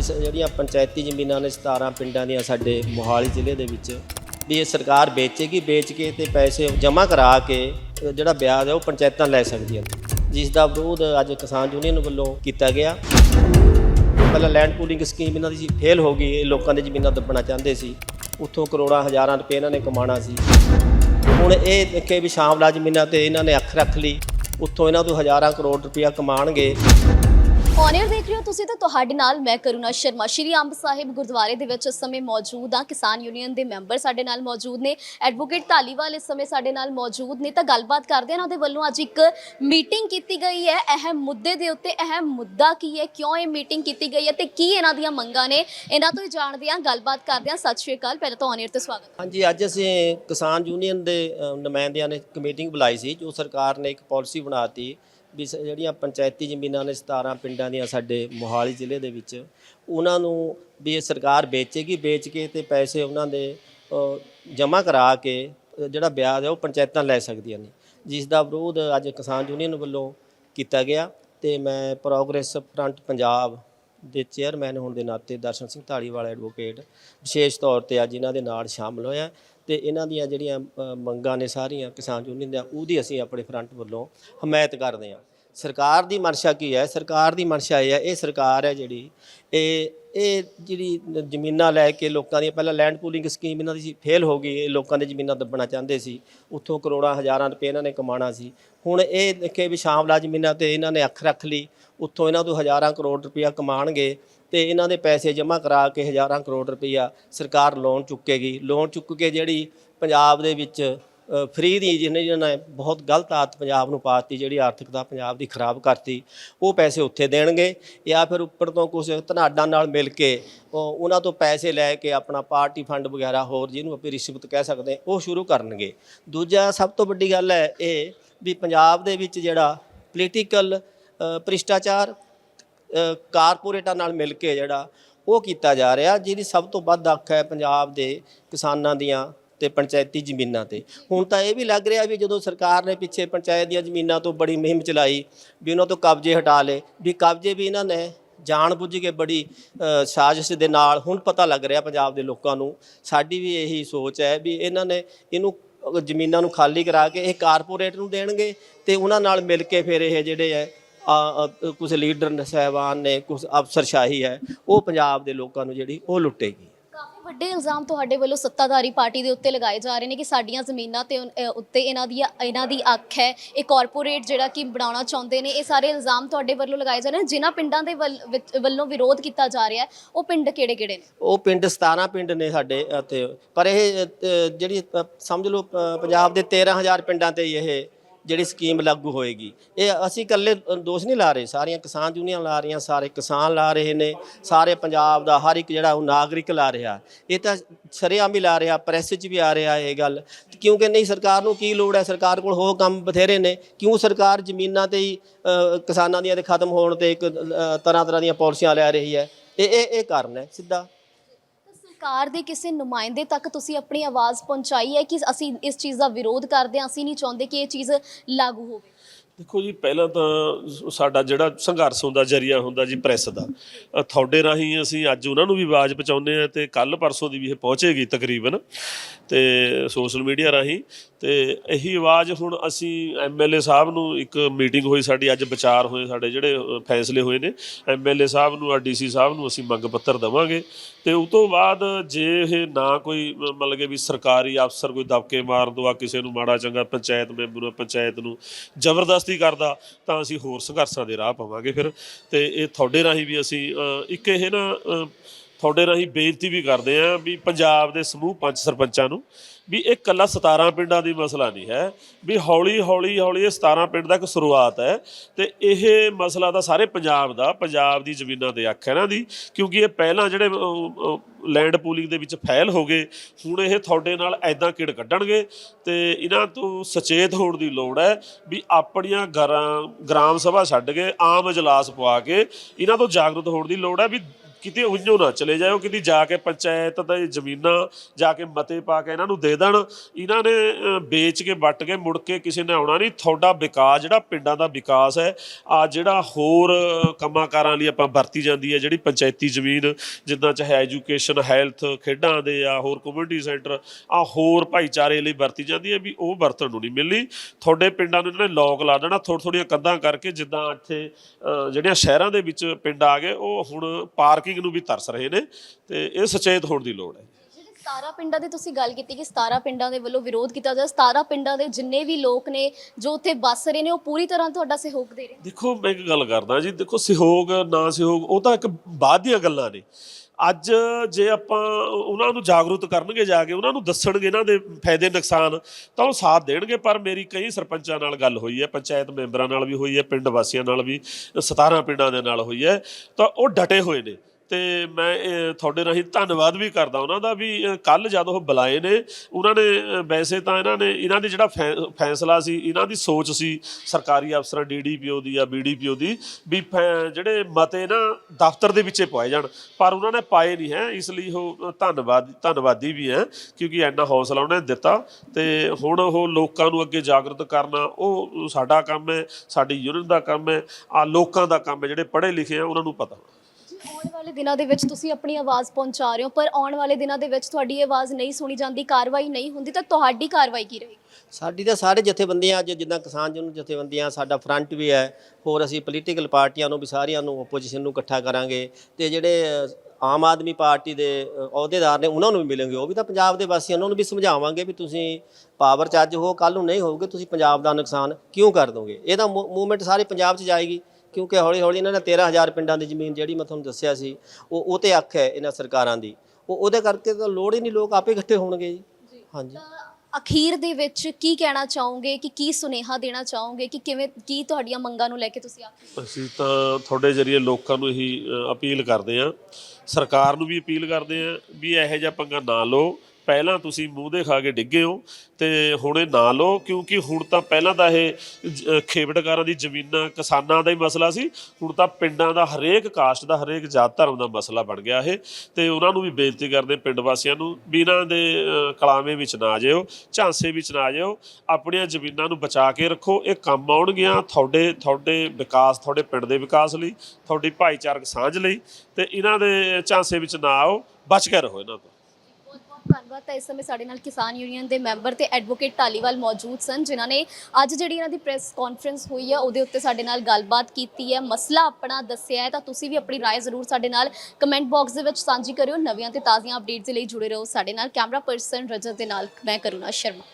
ਵੀ ਸ- ਜਿਹੜੀਆਂ ਪੰਚਾਇਤੀ ਜ਼ਮੀਨਾਂ ਨੇ 17 ਪਿੰਡਾਂ ਦੀਆਂ ਸਾਡੇ ਮੋਹਾਲੀ ਜ਼ਿਲ੍ਹੇ ਦੇ ਵਿੱਚ, ਵੀ ਇਹ ਸਰਕਾਰ ਵੇਚੇਗੀ, ਵੇਚ ਕੇ ਤੇ ਪੈਸੇ ਜਮ੍ਹਾਂ ਕਰਾ ਕੇ ਜਿਹੜਾ ਵਿਆਜ ਹੈ ਉਹ ਪੰਚਾਇਤਾਂ ਲੈ ਸਕਦੀਆਂ ਜਿਸ ਦਾ ਵਿਰੋਧ ਅੱਜ ਕਿਸਾਨ ਯੂਨੀਅਨ ਵੱਲੋਂ ਕੀਤਾ ਗਿਆ। ਪਹਿਲਾਂ ਲੈਂਡ ਪੂਲਿੰਗ ਸਕੀਮ ਇਹਨਾਂ ਦੀ ਫੇਲ ਹੋ ਗਈ, ਇਹ ਲੋਕਾਂ ਦੀ ਜ਼ਮੀਨਾਂ ਦੱਬਣਾ ਚਾਹੁੰਦੇ ਸੀ। ਉੱਥੋਂ ਕਰੋੜਾਂ, ਹਜ਼ਾਰਾਂ ਰੁਪਏ ਇਹਨਾਂ ਨੇ ਕਮਾਉਣਾ ਸੀ। ਹੁਣ ਇਹ ਦੇਖੇ ਵੀ ਸ਼ਾਮਲਾ ਜ਼ਮੀਨਾਂ ਤੇ ਇਹਨਾਂ ਨੇ ਅੱਖ ਰੱਖ ਲਈ। ਉੱਥੋਂ ਇਹਨਾਂ ਤੋਂ ਹਜ਼ਾਰਾਂ ਕਰੋੜ ਰੁਪਇਆ ਕਮਾਣਗੇ ਔਨਰ ਦੇਖ ਰਹੇ ਹੋ ਤੁਸੀਂ ਤਾਂ ਤੁਹਾਡੇ ਨਾਲ ਮੈਂ ਕਰੁਣਾ ਸ਼ਰਮਾ। ਸ਼੍ਰੀ ਅੰਬ ਸਾਹਿਬ ਗੁਰਦੁਆਰੇ ਦੇ ਵਿੱਚ ਇਸ ਸਮੇਂ ਮੌਜੂਦ ਆ ਕਿਸਾਨ ਯੂਨੀਅਨ ਦੇ ਮੈਂਬਰ ਸਾਡੇ ਨਾਲ ਮੌਜੂਦ ਨੇ। ਐਡਵੋਕੇਟ ਧਾਲੀਵਾਲ ਇਸ ਸਮੇਂ ਸਾਡੇ ਨਾਲ ਮੌਜੂਦ ਨੇ। ਤਾਂ ਗੱਲਬਾਤ ਕਰਦੇ ਹਾਂ ਉਹਨਾਂ ਵੱਲੋਂ ਅੱਜ ਇੱਕ ਮੀਟਿੰਗ ਕੀਤੀ ਗਈ ਹੈ। ਅਹਿਮ ਮੁੱਦੇ ਦੇ ਉੱਤੇ ਅਹਿਮ ਮੁੱਦਾ ਕੀ ਹੈ? ਕਿਉਂ ਇਹ ਮੀਟਿੰਗ ਕੀਤੀ ਗਈ ਹੈ ਤੇ ਕੀ ਇਹਨਾਂ ਦੀਆਂ ਮੰਗਾਂ ਨੇ? ਇਹਨਾਂ ਤੋਂ ਹੀ ਜਾਣਦੇ ਹਾਂ, ਗੱਲਬਾਤ ਕਰਦੇ ਹਾਂ। ਸਤਿ ਸ਼੍ਰੀ ਅਕਾਲ। ਪਹਿਲਾਂ ਤਾਂ ਔਨਰ ਤੇ ਸਵਾਗਤ ਹਾਂਜੀ, ਅੱਜ ਅਸੀਂ ਕਿਸਾਨ ਯੂਨੀਅਨ ਦੇ ਨੁਮਾਇੰਦਿਆਂ ਨੇ ਇੱਕ ਮੀਟਿੰਗ ਬੁਲਾਈ ਸੀ, ਜੋ ਸਰਕਾਰ ਨੇ ਇੱਕ ਪਾਲਿਸੀ ਬਣਾਤੀ ਵੀ ਸ- ਜਿਹੜੀਆਂ ਪੰਚਾਇਤੀ ਜ਼ਮੀਨਾਂ ਨੇ 17 ਪਿੰਡਾਂ ਦੀਆਂ ਸਾਡੇ ਮੋਹਾਲੀ ਜ਼ਿਲ੍ਹੇ ਦੇ ਵਿੱਚ ਉਹਨਾਂ ਨੂੰ ਵੀ ਇਹ ਸਰਕਾਰ ਵੇਚੇਗੀ ਵੇਚ ਕੇ ਤੇ ਪੈਸੇ ਉਹਨਾਂ ਦੇ ਜਮ੍ਹਾਂ ਕਰਾ ਕੇ ਅ, ਜਿਹੜਾ ਵਿਆਜ ਹੈ ਉਹ ਪੰਚਾਇਤਾਂ ਲੈ ਸਕਦੀਆਂ ਨੇ। ਜਿਸ ਦਾ ਵਿਰੋਧ ਅੱਜ ਕਿਸਾਨ ਯੂਨੀਅਨ ਵੱਲੋਂ ਕੀਤਾ ਗਿਆ ਤੇ ਮੈਂ ਪ੍ਰੋਗਰੈਸ ਫਰੰਟ ਪੰਜਾਬ ਦੇ ਚੇਅਰਮੈਨ ਹੋਣ ਦੇ ਨਾਤੇ ਦਰਸ਼ਨ ਸਿੰਘ ਢਾਲੀਵਾਲ ਐਡਵੋਕੇਟ ਵਿਸ਼ੇਸ਼ ਤੌਰ ਤੇ ਅੱਜ ਇਹਨਾਂ ਦੇ ਨਾਲ ਸ਼ਾਮਲ ਹੋਇਆ। ਤੇ ਇਹਨਾਂ ਦੀਆਂ ਜਿਹੜੀਆਂ ਮੰਗਾਂ ਨੇ ਸਾਰੀਆਂ ਕਿਸਾਨ ਯੂਨੀਅਨ ਦੀਆਂ, ਉਹਦੀ ਅਸੀਂ ਆਪਣੇ ਫਰੰਟ ਵੱਲੋਂ ਹਮਾਇਤ ਕਰਦੇ ਹਾਂ। ਸਰਕਾਰ ਦੀ ਮਨਸ਼ਾ ਕੀ ਹੈ? ਸਰਕਾਰ ਦੀ ਮਨਸ਼ਾ ਇਹ ਹੈ, ਇਹ ਸਰਕਾਰ ਹੈ ਜਿਹੜੀ, ਇਹ ਇਹ ਜਿਹੜੀ ਜ਼ਮੀਨਾਂ ਲੈ ਕੇ ਲੋਕਾਂ ਦੀਆਂ, ਪਹਿਲਾਂ ਲੈਂਡ ਪੂਲਿੰਗ ਸਕੀਮ ਇਹਨਾਂ ਦੀ ਫੇਲ ਹੋ ਗਈ, ਇਹ ਲੋਕਾਂ ਦੇ ਜ਼ਮੀਨਾਂ ਦੱਬਣਾ ਚਾਹੁੰਦੇ ਸੀ। ਉੱਥੋਂ ਕਰੋੜਾਂ ਹਜ਼ਾਰਾਂ ਰੁਪਏ ਇਹਨਾਂ ਨੇ ਕਮਾਉਣਾ ਸੀ। ਹੁਣ ਇਹ ਦੇਖੇ ਵੀ ਸ਼ਾਮਲਾ ਜ਼ਮੀਨਾਂ ਤੇ ਇਹਨਾਂ ਨੇ ਅੱਖ ਰੱਖ ਲਈ ਉੱਥੋਂ ਇਹਨਾਂ ਤੋਂ ਹਜ਼ਾਰਾਂ ਕਰੋੜ ਰੁਪਇਆ ਕਮਾਣਗੇ ਤੇ ਇਹਨਾਂ ਦੇ ਪੈਸੇ ਜਮ੍ਹਾਂ ਕਰਾ ਕੇ ਹਜ਼ਾਰਾਂ ਕਰੋੜ ਰੁਪਇਆ ਸਰਕਾਰ ਲੋਨ ਚੁੱਕੇਗੀ। ਲੋਨ ਚੁੱਕ ਕੇ ਜਿਹੜੀ ਪੰਜਾਬ ਦੇ ਵਿੱਚ ਫਰੀ ਦੀ ਜਿਹਨੇ ਜਿਹਨਾਂ ਨੇ ਬਹੁਤ ਗਲਤ ਆਦਤ ਪੰਜਾਬ ਨੂੰ ਪਾਤੀ ਜਿਹੜੀ ਆਰਥਿਕਤਾ ਪੰਜਾਬ ਦੀ ਖਰਾਬ ਕਰਤੀ, ਉਹ ਪੈਸੇ ਉੱਥੇ ਦੇਣਗੇ। ਜਾਂ ਫਿਰ ਉੱਪਰ ਤੋਂ ਕੁਝ ਧਨਾਡਾਂ ਨਾਲ ਮਿਲ ਕੇ, ਉਹ- ਉਹਨਾਂ ਤੋਂ ਪੈਸੇ ਲੈ ਕੇ ਆਪਣਾ ਪਾਰਟੀ ਫੰਡ ਵਗੈਰਾ ਹੋਰ ਜਿਹਨੂੰ ਆਪਾਂ ਰਿਸ਼ਵਤ ਕਹਿ ਸਕਦੇ ਉਹ ਸ਼ੁਰੂ ਕਰਨਗੇ। ਦੂਜਾ ਸਭ ਤੋਂ ਵੱਡੀ ਗੱਲ ਹੈ ਇਹ ਵੀ ਪੰਜਾਬ ਦੇ ਵਿੱਚ ਜਿਹੜਾ ਪੋਲੀਟੀਕਲ ਭ੍ਰਿਸ਼ਟਾਚਾਰ ਕਾਰਪੋਰੇਟਾਂ ਨਾਲ ਮਿਲ ਕੇ ਜਿਹੜਾ ਉਹ ਕੀਤਾ ਜਾ ਰਿਹਾ, ਜਿਹਦੀ ਸਭ ਤੋਂ ਵੱਧ ਅੱਖ ਹੈ ਪੰਜਾਬ ਦੇ ਕਿਸਾਨਾਂ ਦੀਆਂ ਤੇ ਪੰਚਾਇਤੀ ਜ਼ਮੀਨਾਂ ਤੇ। ਹੁਣ ਤਾਂ ਇਹ ਵੀ ਲੱਗ ਰਿਹਾ ਵੀ ਜਦੋਂ ਸਰਕਾਰ ਨੇ ਪਿੱਛੇ ਪੰਚਾਇਤ ਦੀਆਂ ਜ਼ਮੀਨਾਂ ਤੋਂ ਬੜੀ ਮੁਹਿੰਮ ਚਲਾਈ ਵੀ ਉਹਨਾਂ ਤੋਂ ਕਬਜ਼ੇ ਹਟਾ ਲਏ, ਵੀ ਕਬਜ਼ੇ ਵੀ ਇਹਨਾਂ ਨੇ ਜਾਣ ਬੁੱਝ ਕੇ ਬੜੀ ਸਾਜ਼ਿਸ਼ ਦੇ ਨਾਲ ਹੁਣ ਪਤਾ ਲੱਗ ਰਿਹਾ ਪੰਜਾਬ ਦੇ ਲੋਕਾਂ ਨੂੰ। ਸਾਡੀ ਵੀ ਇਹੀ ਸੋਚ ਹੈ ਵੀ ਇਹਨਾਂ ਨੇ ਇਹਨੂੰ ਜ਼ਮੀਨਾਂ ਨੂੰ ਖਾਲੀ ਕਰਾ ਕੇ ਇਹ ਕਾਰਪੋਰੇਟ ਨੂੰ ਦੇਣਗੇ ਤੇ ਉਹਨਾਂ ਨਾਲ ਮਿਲ ਕੇ ਫਿਰ ਇਹ ਜਿਹੜੇ ਹੈ ਕੁਝ ਲੀਡਰ ਸਹਿਬਾਨ ਨੇ ਕੁਝ ਅਫਸਰਸ਼ਾਹੀ ਹੈ ਉਹ ਪੰਜਾਬ ਦੇ ਲੋਕਾਂ ਨੂੰ ਜਿਹੜੀ ਉਹ ਲੁੱਟੇਗੀ। ਕਾਫੀ ਵੱਡੇ ਇਲਜ਼ਾਮ ਤੁਹਾਡੇ ਵੱਲੋਂ ਸੱਤਾਧਾਰੀ ਪਾਰਟੀ ਦੇ ਉੱਤੇ ਲਗਾਏ ਜਾ ਰਹੇ ਨੇ ਕਿ ਸਾਡੀਆਂ ਜ਼ਮੀਨਾਂ ਤੇ ਉੱਤੇ ਇਹਨਾਂ ਦੀ ਇਹਨਾਂ ਦੀ ਅੱਖ ਹੈ ਇਹ ਕਾਰਪੋਰੇਟ ਜਿਹੜਾ ਕਿ ਬਣਾਉਣਾ ਚਾਹੁੰਦੇ ਨੇ ਇਹ ਸਾਰੇ ਇਲਜ਼ਾਮ ਤੁਹਾਡੇ ਵੱਲੋਂ ਲਗਾਏ ਜਾ ਰਹੇ ਨੇ ਜਿਨ੍ਹਾਂ ਪਿੰਡਾਂ ਦੇ ਵੱਲ- ਵਿਰੋਧ ਕੀਤਾ ਜਾ ਰਿਹਾ ਉਹ ਪਿੰਡ ਕਿਹੜੇ-ਕਿਹੜੇ ਨੇ? ਉਹ ਪਿੰਡ 17 ਪਿੰਡ ਨੇ ਸਾਡੇ ਅਤੇ ਪਰ ਇਹ ਜਿਹੜੀ ਸਮਝ ਲਓ ਪੰਜਾਬ ਦੇ 13000 ਪਿੰਡਾਂ ਤੇ ਇਹ ਜਿਹੜੀ ਸਕੀਮ ਲਾਗੂ ਹੋਏਗੀ। ਇਹ ਅਸੀਂ ਇਕੱਲੇ ਦੋਸ਼ ਨਹੀਂ ਲਾ ਰਹੇ। ਸਾਰੀਆਂ ਕਿਸਾਨ ਯੂਨੀਅਨ ਲਾ ਰਹੀਆਂ, ਸਾਰੇ ਕਿਸਾਨ ਲਾ ਰਹੇ ਨੇ, ਸਾਰੇ ਪੰਜਾਬ ਦਾ ਹਰ ਇੱਕ ਜਿਹੜਾ ਉਹ ਨਾਗਰਿਕ ਲਾ ਰਿਹਾ। ਇਹ ਤਾਂ ਸ਼ਰੇਆਮ ਹੀ ਲਾ ਰਿਹਾ, ਪ੍ਰੈਸ 'ਚ ਵੀ ਆ ਰਿਹਾ ਇਹ ਗੱਲ। ਕਿਉਂਕਿ ਨਹੀਂ, ਸਰਕਾਰ ਨੂੰ ਕੀ ਲੋੜ ਹੈ? ਸਰਕਾਰ ਕੋਲ ਹੋਰ ਕੰਮ ਬਥੇਰੇ ਨੇ। ਕਿਉਂ ਸਰਕਾਰ ਜ਼ਮੀਨਾਂ ਤੇ ਹੀ ਕਿਸਾਨਾਂ ਦੀਆਂ ਤੇ ਖਤਮ ਹੋਣ ਤੇ ਇੱਕ ਤਰ੍ਹਾਂ ਤਰ੍ਹਾਂ ਦੀਆਂ ਪਾਲਿਸੀਆਂ ਲੈ ਰਹੀ ਹੈ? ਇਹ ਇਹ ਇਹ ਕਾਰਨ ਹੈ, ਸਿੱਧਾ। ਸਰਕਾਰ ਦੇ ਕਿਸੇ ਨੁਮਾਇੰਦੇ ਤੱਕ ਤੁਸੀਂ ਆਪਣੀ ਆਵਾਜ਼ ਪਹੁੰਚਾਈ ਹੈ ਕਿ ਅਸੀਂ ਇਸ ਚੀਜ਼ ਦਾ ਵਿਰੋਧ ਕਰਦੇ ਹਾਂ, ਅਸੀਂ ਨਹੀਂ ਚਾਹੁੰਦੇ ਕਿ ਇਹ ਚੀਜ਼ ਲਾਗੂ ਹੋਵੇ? ਦੇਖੋ ਜੀ ਪਹਿਲਾਂ ਤਾਂ ਸਾਡਾ ਜਿਹੜਾ ਸੰਘਰਸ਼ ਹੁੰਦਾ ਜਰੀਆ ਹੁੰਦਾ ਜੀ ਪ੍ਰੈਸ ਦਾ ਅ, ਤੁਹਾਡੇ ਰਾਹੀਂ ਅਸੀਂ ਅੱਜ ਉਹਨਾਂ ਨੂੰ ਵੀ ਆਵਾਜ਼ ਪਹੁੰਚਾਉਂਦੇ ਆ ਤੇ ਕੱਲ ਪਰਸੋਂ ਦੀ ਵੀ ਇਹ ਪਹੁੰਚੇਗੀ ਤਕਰੀਬਨ ਤੇ ਸੋਸ਼ਲ ਮੀਡੀਆ ਰਾਹੀਂ ਤੇ ਇਹੀ ਆਵਾਜ਼ ਹੁਣ ਅਸੀਂ ਐਮਐਲਏ ਸਾਹਿਬ ਨੂੰ ਇੱਕ ਮੀਟਿੰਗ ਹੋਈ ਸਾਡੀ ਅੱਜ ਵਿਚਾਰ ਹੋਏ ਸਾਡੇ ਜਿਹੜੇ ਅ, ਫੈਸਲੇ ਹੋਏ ਨੇ ਐਮਐਲਏ ਸਾਹਿਬ ਨੂੰ ਆ ਡੀਸੀ ਸਾਹਿਬ ਨੂੰ ਅਸੀਂ ਮੰਗ ਪੱਤਰ ਦੇਵਾਂਗੇ ਤੇ ਉਸ ਤੋਂ ਬਾਅਦ ਜੇ ਇਹ ਨਾ ਕੋਈ ਅ, ਮਤਲਬ ਕਿ ਵੀ ਸਰਕਾਰੀ ਅਫਸਰ ਕੋਈ ਦਬਕੇ ਮਾਰ ਦੋ ਆ ਕਿਸੇ ਨੂੰ ਮਾੜਾ ਚੰਗਾ ਪੰਚਾਇਤ ਮੈਂਬਰ ਨੂੰ ਪੰਚਾਇਤ ਨੂੰ ਜ਼ਬਰਦਸਤੀ ਕਰਦਾ ਤਾਂ ਅਸੀਂ ਹੋਰ ਸੰਘਰਸ਼ਾਂ ਦੇ ਰਾਹ ਪਾਵਾਂਗੇ ਫਿਰ। ਤੇ ਇਹ ਤੁਹਾਡੇ ਰਾਹੀਂ ਵੀ ਅਸੀਂ ਇੱਕ ਇਹ ਨਾ ਤੁਹਾਡੇ ਰਾਹੀਂ ਬੇਨਤੀ ਵੀ ਕਰਦੇ ਆਂ ਵੀ ਪੰਜਾਬ ਦੇ ਸਮੂਹ ਪੰਚ ਸਰਪੰਚਾਂ ਨੂੰ ਵੀ ਇਹ ਕੱਲਾ 17 ਪਿੰਡਾਂ ਦੀ ਮਸਲਾ ਨਹੀਂ ਹੈ, ਵੀ ਹੌਲੀ ਹੌਲੀ ਹੌਲੀ ਇਹ 17 ਪਿੰਡ ਦਾ ਇੱਕ ਸ਼ੁਰੂਆਤ ਹੈ ਤੇ ਇਹ ਮਸਲਾ ਤਾਂ ਸਾਰੇ ਪੰਜਾਬ ਦਾ, ਪੰਜਾਬ ਦੀ ਜ਼ਮੀਨਾਂ ਦੇ ਅੱਖ ਹੈ ਨਾ ਦੀ, ਕਿਉਂਕਿ ਇਹ ਪਹਿਲਾਂ ਜਿਹੜੇ ਲੈਂਡ ਪੂਲਿੰਗ ਦੇ ਵਿੱਚ ਫੈਲ ਹੋ ਗਏ, ਹੁਣ ਇਹ ਤੁਹਾਡੇ ਨਾਲ ਐਦਾਂ ਕਿੜ ਕੱਢਣਗੇ ਤੇ ਇਹਨਾਂ ਤੋਂ ਸੁਚੇਤ ਹੋਣ ਦੀ ਲੋੜ ਹੈ ਵੀ ਆਪਣੀਆਂ ਗਰਾਂ, ਗ੍ਰਾਮ ਸਭਾ ਛੱਡ ਕੇ ਆਮ ਇਜਲਾਸ ਪਵਾ ਕੇ ਇਹਨਾਂ ਤੋਂ ਜਾਗਰੂਕ ਹੋਣ ਦੀ ਲੋੜ ਹੈ ਵੀ ਕਿਤੇ ਉਈਓ ਨਾ ਚਲੇ ਜਾਇਓ ਕਿਤੇ ਜਾ ਕੇ ਪੰਚਾਇਤ ਦੇ ਜ਼ਮੀਨਾਂ ਜਾ ਕੇ ਮਤੇ ਪਾ ਕੇ ਇਹਨਾਂ ਨੂੰ ਦੇ ਦੇਣ। ਇਹਨਾਂ ਨੇ ਵੇਚ ਕੇ ਵੱਟ ਕੇ ਮੁੜ ਕੇ ਕਿਸੇ ਨੇ ਆਉਣਾ ਨਹੀਂ। ਤੁਹਾਡਾ ਵਿਕਾਸ ਜਿਹੜਾ ਪਿੰਡਾਂ ਦਾ ਵਿਕਾਸ ਹੈ ਆ ਜਿਹੜਾ ਹੋਰ ਅ, ਕੰਮਾਂ ਕਾਰਾਂ ਲਈ ਆਪਾਂ ਵਰਤੀ ਜਾਂਦੀ ਹੈ ਜਿਹੜੀ ਪੰਚਾਇਤੀ ਜ਼ਮੀਨ ਜਿੱਦਾਂ ਚਾਹੇ ਐਜੂਕੇਸ਼ਨ ਹੈਲਥ ਖੇਡਾਂ ਦੇ ਆ ਹੋਰ ਕਮਿਊਨਿਟੀ ਸੈਂਟਰ ਆ ਹੋਰ ਭਾਈਚਾਰੇ ਲਈ ਵਰਤੀ ਜਾਂਦੀ ਹੈ ਵੀ ਉਹ ਵਰਤਣ ਨੂੰ ਨਹੀਂ ਮਿਲਣੀ। ਤੁਹਾਡੇ ਪਿੰਡਾਂ ਨੂੰ ਇਹਨਾਂ ਨੇ ਲੋਕ ਲਾ ਦੇਣਾ ਥੋੜ੍ਹ ਥੋੜ੍ਹੀਆਂ ਕੰਧਾਂ ਕਰਕੇ ਜਿੱਦਾਂ ਇੱਥੇ ਜਿਹੜੀਆਂ ਸ਼ਹਿਰਾਂ ਦੇ ਵਿੱਚ ਪਿੰਡ ਆ ਗਏ ਉਹ ਹੁਣ ਪਾਰਕ ਪਾਰਕਿੰਗ ਨੂੰ ਵੀ ਤਰਸ ਰਹੇ ਨੇ ਤੇ ਇਹ ਸੁਚੇਤ ਹੋਣ ਦੀ ਲੋੜ ਹੈ। ਜਿਹੜੇ 17 ਪਿੰਡਾਂ ਦੀ ਤੁਸੀਂ ਗੱਲ ਕੀਤੀ ਕਿ 17 ਪਿੰਡਾਂ ਦੇ ਵੱਲੋਂ ਵਿਰੋਧ ਕੀਤਾ ਜਾ 17 ਪਿੰਡਾਂ ਦੇ ਜਿੰਨੇ ਵੀ ਲੋਕ ਨੇ ਜੋ ਉੱਥੇ ਵੱਸ ਰਹੇ ਨੇ ਉਹ ਪੂਰੀ ਤਰ੍ਹਾਂ ਤੁਹਾਡਾ ਸਹਿਯੋਗ ਦੇ ਰਹੇ ਦੇਖੋ ਮੈਂ ਇੱਕ ਗੱਲ ਕਰਦਾ ਜੀ ਦੇਖੋ ਸਹਿਯੋਗ ਨਾ ਸਹਿਯੋਗ ਉਹ ਤਾਂ ਇੱਕ ਬਾਅਦ ਦੀਆਂ ਗੱਲਾਂ ਨੇ। ਅੱਜ ਜੇ ਆਪਾਂ ਉਹਨਾਂ ਨੂੰ ਜਾਗਰੂਕ ਕਰਨਗੇ ਜਾ ਕੇ ਉਹਨਾਂ ਨੂੰ ਦੱਸਣਗੇ ਇਹਨਾਂ ਦੇ ਫਾਇਦੇ ਨੁਕਸਾਨ ਤਾਂ ਉਹ ਸਾਥ ਦੇਣਗੇ ਪਰ ਮੇਰੀ ਕਈ ਸਰਪੰਚਾਂ ਨਾਲ ਗੱਲ ਹੋਈ ਹੈ ਪੰਚਾਇਤ ਮੈਂਬਰਾਂ ਨਾਲ ਵੀ ਹੋਈ ਹੈ ਪਿੰਡ ਵਾਸੀਆਂ ਨਾਲ ਵੀ 17 ਪਿੰਡਾਂ ਦੇ ਨਾਲ ਹੋਈ ਹੈ ਤਾਂ ਉਹ ਡਟੇ ਹੋਏ ਨੇ। ਤੇ ਮੈਂ ਇਹ ਤੁਹਾਡੇ ਰਾਹੀਂ ਧੰਨਵਾਦ ਵੀ ਕਰਦਾ ਉਹਨਾਂ ਦਾ ਵੀ ਕੱਲ ਜਦ ਉਹ ਬੁਲਾਏ ਨੇ, ਉਹਨਾਂ ਨੇ ਵੈਸੇ ਤਾਂ ਇਹਨਾਂ ਨੇ, ਇਹਨਾਂ ਦੇ ਜਿਹੜਾ ਫੈ- ਫੈਸਲਾ ਸੀ, ਇਹਨਾਂ ਦੀ ਸੋਚ ਸੀ ਸਰਕਾਰੀ ਅਫਸਰਾਂ ਡੀਡੀਪੀਓ ਦੀ ਜਾਂ ਬੀਡੀਪੀਓ ਦੀ, ਵੀ ਫੈ- ਜਿਹੜੇ ਮਤੇ ਨਾ ਦਫ਼ਤਰ ਦੇ ਵਿੱਚੇ ਪਾਏ ਜਾਣ। ਪਰ ਉਹਨਾਂ ਨੇ ਪਾਏ ਨਹੀਂ ਹੈ, ਇਸ ਲਈ ਉਹ ਧੰਨਵਾਦ, ਧੰਨਵਾਦੀ ਵੀ ਹੈ, ਕਿਉਂਕਿ ਐਨਾ ਹੌਸਲਾ ਉਹਨੇ ਦਿੱਤਾ। ਤੇ ਹੁਣ ਉਹ ਲੋਕਾਂ ਨੂੰ ਅੱਗੇ ਜਾਗਰੂਕ ਕਰਨਾ, ਉਹ ਸਾਡਾ ਕੰਮ ਹੈ, ਸਾਡੀ ਯੂਨੀਅਨ ਦਾ ਕੰਮ ਹੈ ਆ ਲੋਕਾਂ ਦਾ ਕੰਮ ਹੈ, ਜਿਹੜੇ ਪੜ੍ਹੇ ਲਿਖੇ ਆ, ਉਹਨਾਂ ਨੂੰ ਪਤਾ। ਜੀ ਆਉਣ ਵਾਲੇ ਦਿਨਾਂ ਦੇ ਵਿੱਚ ਤੁਸੀਂ ਆਪਣੀ ਆਵਾਜ਼ ਪਹੁੰਚਾ ਰਹੇ ਹੋ, ਪਰ ਆਉਣ ਵਾਲੇ ਦਿਨਾਂ ਦੇ ਵਿੱਚ ਤੁਹਾਡੀ ਆਵਾਜ਼ ਨਹੀਂ ਸੁਣੀ ਜਾਂਦੀ, ਕਾਰਵਾਈ ਨਹੀਂ ਹੁੰਦੀ, ਤਾਂ ਤੁਹਾਡੀ ਕਾਰਵਾਈ ਕੀ ਰਹੇਗੀ? ਸਾਡੀ ਤਾਂ ਸਾਰੇ ਜਥੇਬੰਦੀਆਂ ਅੱਜ ਜਿੱਦਾਂ ਕਿਸਾਨ ਜਨ ਜਥੇਬੰਦੀਆਂ, ਸਾਡਾ ਫਰੰਟ ਵੀ ਹੈ, ਹੋਰ ਅਸੀਂ ਪੋਲੀਟੀਕਲ ਪਾਰਟੀਆਂ ਨੂੰ ਵੀ ਸਾਰਿਆਂ ਨੂੰ ਆਪੋਜੀਸ਼ਨ ਨੂੰ ਇਕੱਠਾ ਕਰਾਂਗੇ ਤੇ ਜਿਹੜੇ ਆਮ ਆਦਮੀ ਪਾਰਟੀ ਦੇ ਅਹੁਦੇਦਾਰ ਨੇ ਉਹਨਾਂ ਨੂੰ ਵੀ ਮਿਲਾਂਗੇ ਉਹ ਵੀ ਤਾਂ ਪੰਜਾਬ ਦੇ ਵਾਸੀਆਂ ਨੂੰ ਉਹਨਾਂ ਨੂੰ ਵੀ ਸਮਝਾਵਾਂਗੇ ਵੀ ਤੁਸੀਂ ਪਾਵਰ ਚ ਅੱਜ ਹੋ ਕੱਲ ਨੂੰ ਨਹੀਂ ਹੋਊਗੇ, ਤੁਸੀਂ ਪੰਜਾਬ ਦਾ ਨੁਕਸਾਨ ਕਿਉਂ ਕਰ ਦੋਗੇ? ਇਹਦਾ ਮੂਵਮੈਂਟ ਸਾਰੇ ਪੰਜਾਬ 'ਚ ਜਾਏਗੀ। ਕਿਉਂਕਿ ਹੌਲੀ ਹੌਲੀ ਇਹਨਾਂ ਨੇ 13000 ਪਿੰਡਾਂ ਦੀ ਜ਼ਮੀਨ ਜਿਹੜੀ ਮੈਂ ਤੁਹਾਨੂੰ ਦੱਸਿਆ ਸੀ ਉਹ ਉਹ ਤੇ ਅੱਖ ਹੈ ਇਹਨਾਂ ਸਰਕਾਰਾਂ ਦੀ। ਉਹ ਉਹਦੇ ਕਰਕੇ ਤਾਂ ਲੋੜ ਹੀ ਨਹੀਂ ਲੋਕ ਆਪੇ ਇਕੱਠੇ ਹੋਣਗੇ ਜੀ। ਹਾਂਜੀ। ਤਾਂ ਅਖੀਰ ਦੇ ਵਿੱਚ ਕੀ ਕਹਿਣਾ ਚਾਹੋਗੇ ਕਿ ਕੀ ਸੁਨੇਹਾ ਦੇਣਾ ਚਾਹੋਗੇ ਕਿ ਕਿਵੇਂ ਕੀ ਤੁਹਾਡੀਆਂ ਮੰਗਾਂ ਨੂੰ ਲੈ ਕੇ ਤੁਸੀਂ ਆਖਿਰ ਅਸੀਂ ਤਾਂ ਤੁਹਾਡੇ ਜਰੀਏ ਲੋਕਾਂ ਨੂੰ ਇਹੀ ਅਪੀਲ ਕਰਦੇ ਹਾਂ। ਸਰਕਾਰ ਨੂੰ ਵੀ ਅਪੀਲ ਕਰਦੇ ਹਾਂ ਵੀ ਇਹੋ ਜਿਹਾ ਪੰਗਾ ਨਾ ਲਓ। ਪਹਿਲਾਂ ਤੁਸੀਂ ਮੂੰਹ ਦੇ ਖਾ ਕੇ ਡਿੱਗੇ ਹੋ ਤੇ ਹੁਣ ਇਹ ਨਾ ਲਓ ਕਿਉਂਕਿ ਹੁਣ ਤਾਂ ਪਹਿਲਾਂ ਤਾਂ ਇਹ ਜ- ਖੇਵਟਕਾਰਾਂ ਦੀ ਜ਼ਮੀਨਾਂ ਕਿਸਾਨਾਂ ਦਾ ਹੀ ਮਸਲਾ ਸੀ। ਹੁਣ ਤਾਂ ਪਿੰਡਾਂ ਦਾ ਹਰੇਕ ਕਾਸਟ ਦਾ ਹਰੇਕ ਜਾਤ ਧਰਮ ਦਾ ਮਸਲਾ ਬਣ ਗਿਆ ਇਹ। ਤੇ ਉਹਨਾਂ ਨੂੰ ਵੀ ਬੇਨਤੀ ਕਰਦੇ ਪਿੰਡ ਵਾਸੀਆਂ ਨੂੰ ਵੀ ਇਹਨਾਂ ਦੇ ਅ, ਕਲਾਵੇਂ ਵਿੱਚ ਨਾ ਜਾਇਓ ਝਾਂਸੇ ਵਿੱਚ ਨਾ ਜਾਇਓ। ਆਪਣੀਆਂ ਜ਼ਮੀਨਾਂ ਨੂੰ ਬਚਾ ਕੇ ਰੱਖੋ। ਇਹ ਕੰਮ ਆਉਣਗੀਆਂ ਤੁਹਾਡੇ ਤੁਹਾਡੇ ਵਿਕਾਸ ਤੁਹਾਡੇ ਪਿੰਡ ਦੇ ਵਿਕਾਸ ਲਈ ਤੁਹਾਡੀ ਭਾਈਚਾਰਕ ਸਾਂਝ ਲਈ। ਤੇ ਇਹਨਾਂ ਦੇ ਝਾਂਸੇ ਵਿੱਚ ਨਾ ਆਓ ਬਚ ਕੇ ਰਹੋ ਇਹਨਾਂ ਤੋਂ। ਧੰਨਵਾਦ ਤਾਂ ਇਸ ਸਮੇਂ ਸਾਡੇ ਨਾਲ ਕਿਸਾਨ ਯੂਨੀਅਨ ਦੇ ਮੈਂਬਰ ਤੇ ਐਡਵੋਕੇਟ ਢਾਲੀਵਾਲ ਮੌਜੂਦ ਸਨ ਜਿਨ੍ਹਾਂ ਨੇ ਅੱਜ ਜਿਹੜੀ ਇਹਨਾਂ ਦੀ ਪ੍ਰੈਸ ਕਾਨਫਰੰਸ ਹੋਈ ਹੈ ਉਹਦੇ ਉੱਤੇ ਸਾਡੇ ਨਾਲ ਗੱਲਬਾਤ ਕੀਤੀ ਹੈ ਮਸਲਾ ਆਪਣਾ ਦੱਸਿਆ ਹੈ ਤਾਂ ਤੁਸੀਂ ਵੀ ਆਪਣੀ رائے ਜ਼ਰੂਰ ਸਾਡੇ ਨਾਲ ਕਮੈਂਟ ਬਾਕਸ ਦੇ ਵਿੱਚ ਸਾਂਝੀ ਕਰਿਓ ਨਵੀਆਂ ਤੇ ਤਾਜ਼ੀਆਂ ਅਪਡੇਟਸ ਦੇ ਲਈ ਜੁੜੇ ਰਹੋ ਸਾਡੇ ਨਾਲ ਕੈਮਰਾ ਪਰਸਨ ਰਜਤ ਦੇ ਨਾਲ ਮੈਂ ਕਰੁਣਾ ਸ਼ਰਮਾ